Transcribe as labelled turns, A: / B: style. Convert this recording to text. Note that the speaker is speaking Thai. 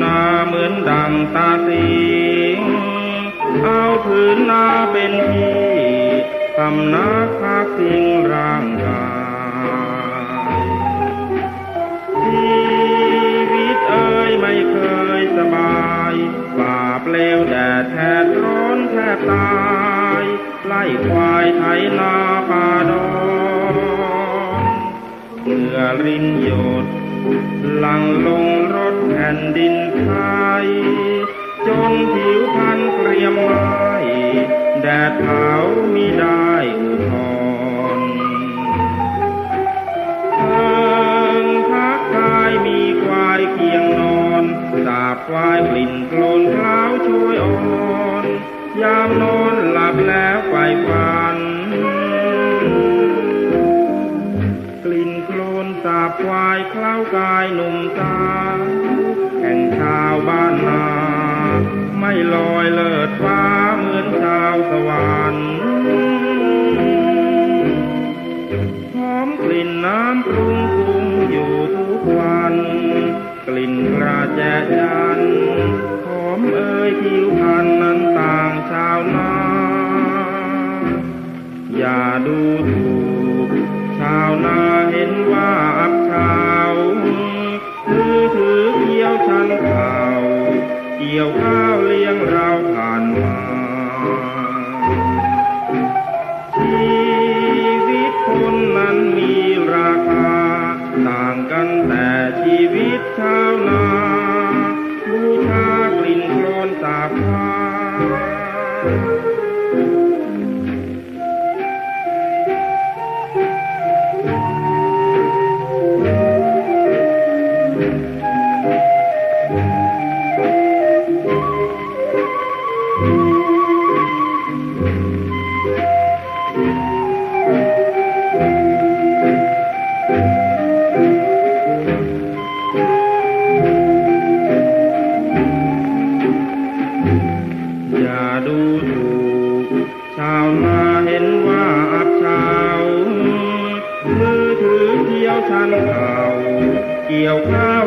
A: หนาวนาเหมือนดังตาสิงเอาผืนนาเป็นที่ทำนาพักพิงร่างกายชีวิตเอ่ยไม่เคยสบายฝ่าเปลวแดดแทดร้อนแทบตาย ไล่ควายไถนาไป อรินหยดหลังลงรถแผ่นดินไทย จนผิวพันเกรียมไม้แดดเผามิได้อุทธรณ์เอิงทักทายมีควายเคียงนอนสาบควายกลิ่นโคลนเท้าช่วยอ่อน ยามนอนหลับแล้วไปฝัน กายหนุ่มสาแห่งชาวบ้านนา ไม่ลอยเลิศฟ้าเหมือนชาวสวรรค์หอมกลิ่นน้ำปรุงคุ้มอยู่ทุกวัน กลิ่นกระแจยันหอมเอ่ยผิวพันนั้นต่างชาวนา อย่าดูถูกชาวนาเห็นว่า กี่ยวชันเขาเกี่ยวข้าวเลี้ยงเราผ่านมาชีวิตคนนั้นมีราคา ต่างกันแต่ชีวิตชาวนาบูชากลิ่นโคลนสาบควา เกี่ยวข้าว